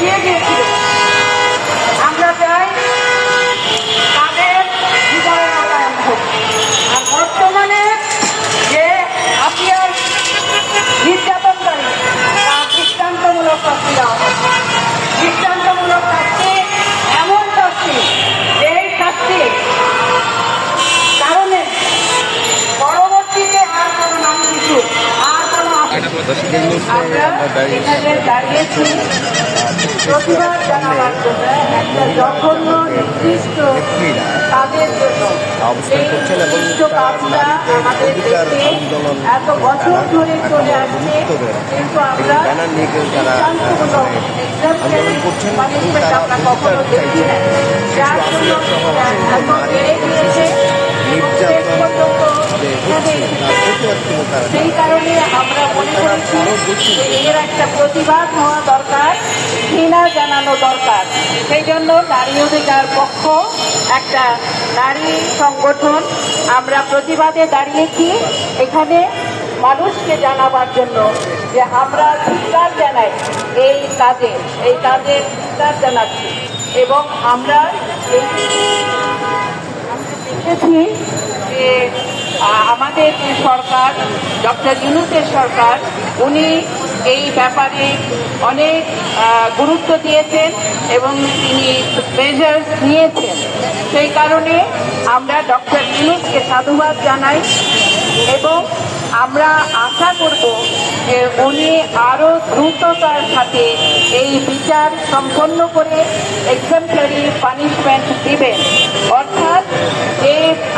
বেরিয়ে গিয়েছিল আমরা চাই তাদের আর বর্তমানে যে আপিয়ার নির্যাতনকারী তা দৃষ্টান্তমূলক শাস্তি দৃষ্টান্তমূলক শাস্তি এমন শাস্তি এই শাস্তি কারণে পরবর্তীতে আর কোনো নাম কিছু আর কোনো আমরা দাঁড়িয়েছি। চলে আসছে করে কিন্তু আমরা একটি ব্যানার নিয়ে কিন্তু তারা আহ, শান্তিপূর্ণ মানে আন্দোলন করছেন এবং punishment তারা আমরা অধিকার কখনো দেখি না শিশু যার জন্য আফ্রিকা সহ অসংখ্য এত নারী বেড়ে গিয়েছে নির্যাতন শেষ পর্যন্ত সেই কারণে আমরা মনে করেছি এর একটা প্রতিবাদ হওয়া দরকার ঘৃণা জানানো দরকার। সেই জন্য নারী অধিকার পক্ষ একটা নারী সংগঠন আমরা প্রতিবাদে দাঁড়িয়েছি। এখানে মানুষকে জানাবার জন্য যে আমরা ধিকার জানাই এই কাজে এই কাজে ধিকার জানাচ্ছি। এবং আমরা দেখেছি যে আমাদের যে সরকার, ডক্টর ইউনুসের সরকার, উনি এই ব্যাপারে অনেক গুরুত্ব দিয়েছেন এবং তিনি মেজার্স নিয়েছেন। সেই কারণে আমরা ডক্টর ইউনুসকে সাধুবাদ জানাই এবং আমরা আশা করব যে উনি আরও দ্রুততার সাথে এই বিচার সম্পন্ন করে এক্সাম্পলারি পানিশমেন্ট দিবেন। অর্থাৎ যে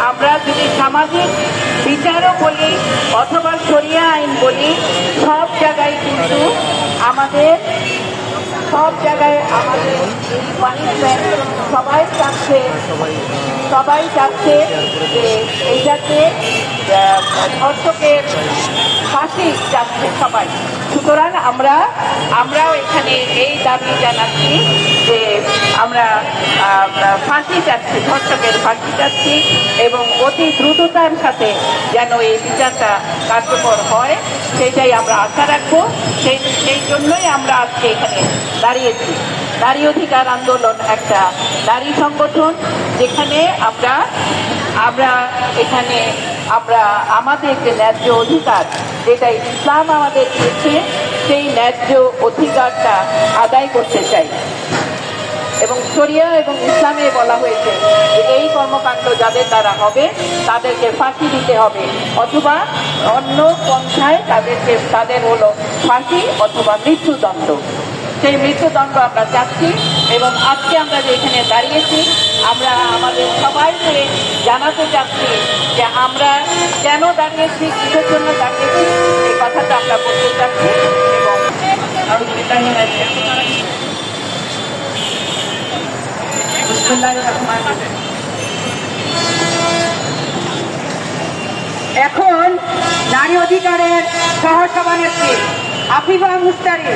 আমরা যদি সামাজিক বিচারও বলি, অথবা সরিয়া আইন বলি, সব জায়গায় কিন্তু আমাদের, সব জায়গায় আমাদের পানিশমেন্ট সবাই চাচ্ছে সবাই চাচ্ছে যে এইটাকে ধর্ষকের ফাঁসি চাচ্ছে সবাই। সুতরাং আমরা, আমরাও এখানে এই দাবি জানাচ্ছি যে আমরা ফাঁসি চাচ্ছি, ধর্ষকের ফাঁসি চাচ্ছি এবং অতি দ্রুততার সাথে যেন এই বিচারটা কার্যকর হয় সেটাই আমরা আশা রাখব। সেই সেই জন্যই আমরা আজকে এখানে দাঁড়িয়েছি। নারী অধিকার আন্দোলন একটা নারী সংগঠন, যেখানে আমরা আমরা এখানে, আমরা আমাদের যে ন্যায্য অধিকার, যেটা ইসলাম আমাদের দিয়েছে, সেই ন্যায্য অধিকারটা আদায় করতে চাই। এবং শরিয়া এবং ইসলামে বলা হয়েছে যে এই কর্মকাণ্ড যাদের দ্বারা হবে, তাদেরকে ফাঁসি দিতে হবে। অথবা অন্য পন্থায় তাদেরকে, তাদের হলো ফাঁসি অথবা মৃত্যুদণ্ড। সেই মৃত্যুদণ্ড আমরা চাচ্ছি এবং আজকে আমরা যে এখানে দাঁড়িয়েছি, আমরা আমাদের সবাইকে জানাতে চাচ্ছি যে আমরা কেন দাঁড়িয়েছি, কিসের জন্য দাঁড়িয়েছি, এই কথাটা আমরা বলতে চাচ্ছি এবং এখন নারী অধিকারের সহসভানেত্রী আফিফা মুস্তারি।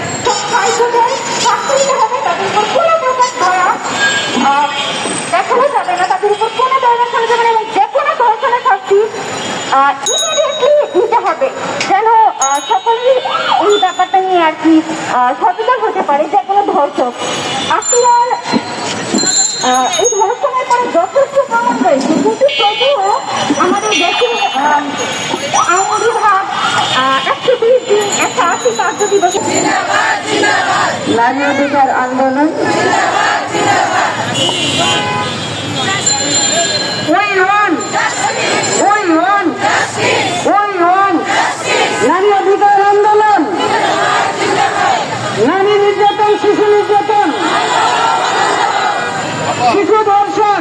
যেন এই ব্যাপারটা নিয়ে আর কি সচেতন হতে পারে যে কোনো ধর্ষক। আপনার এই ধর্ষণের পরে যথেষ্ট প্রমাণ রয়েছে। কিন্তু তবুও আমাদের দেশে আইন বিভাগ একশো বিশ দিন একশো আশি কার্য দিবস নারী অধিকার আন্দোলন ওই ওয়ান ওই ওয়ান ওই ওয়ান নারী অধিকার আন্দোলন নারী নির্যাতন শিশু নির্যাতন শিশু ধর্ষণ